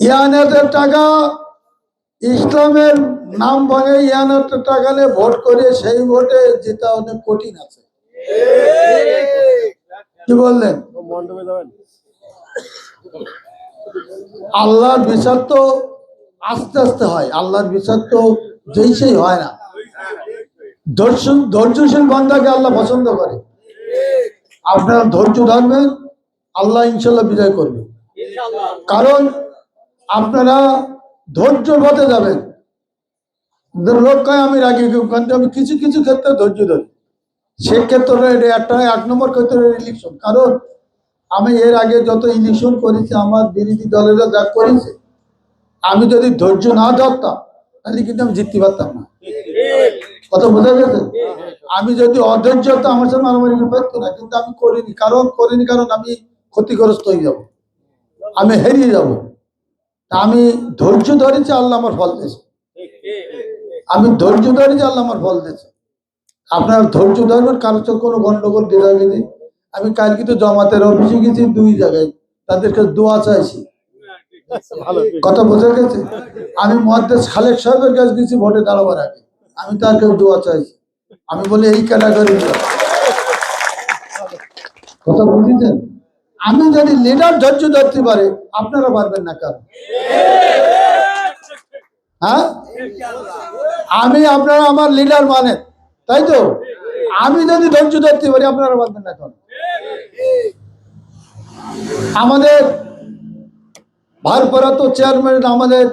ইয়ানেটের টাকা, ইসলামের নাম ভাঙে ইয়ানেটের টাকা নিয়ে ভোট করে সেই ভোটে জেতা অনেক কঠিন আছে। কি বললেন? আল্লাহর বিচার তো আস্তে আস্তে হয়, আল্লাহর বিচার তো যেই সেই হয় না। ধৈর্য, ধৈর্যশীল বান্দাকে আল্লাহ পছন্দ করে। আপনারা ধৈর্য ধরবেন, আল্লাহ ইনশাল্লাহ বিজয় করবে। কারণ আপনারা ধৈর্য পথে যাবেন। লোক আমি রাগি কিন্তু আমি কিছু কিছু ক্ষেত্রে ধৈর্য ধরি। সেক্ষেত্রে একটা এক নম্বর ক্ষেত্রে ইলেকশন কারণ আমি এর আগে যত ইলেকশন করেছি, আমার বিরোধী দলেরা যা করেছে, আমি যদি ধৈর্য না ধরতাম, তাহলে কিন্তু আমি জিততে পারতাম না। কথা বোঝা গেছে? আমি যদি অধৈর্য হতো আমার সাথে মারামারি পারতো না, কিন্তু আমি করিনি। কারণ করিনি কারণ আমি ক্ষতিগ্রস্ত হয়ে যাব। আমি হেরিয়ে যাব। আমি ধৈর্য ধরেছি আল্লাহ আমার ফল দিয়েছে। আমি ধৈর্য ধরেছি আল্লাহ আমার ফল দিয়েছে। আপনার ধৈর্য ধরবেন কারোর তো কোনো গন্ডগোল গেছি আমি কালকে তো জমাতের অফিসে গেছি দুই জায়গায় তাদেরকে দোয়া চাইছি। কথা বোঝা গেছে? আমি মহাদেশ খালেক সাহেবের কাছে গেছি ভোটে দাঁড়াবার আগে। আমি তার কাছে দোয়া চাইছি। আমি বলি এই ক্যাটাগরি কথা বুঝেছেন? আমি যদি লিডার ধৈর্য ধরতে পারে, আপনারা পারবেন না কারণ হ্যাঁ? আমি, আপনারা আমার লিডার মানে তাই তো? আমি যদি ধৈর্য ধরতে পারি, আপনারা পারবেন না কারণ আমাদের ভারপ্রাপ্ত চেয়ারম্যান আমাদের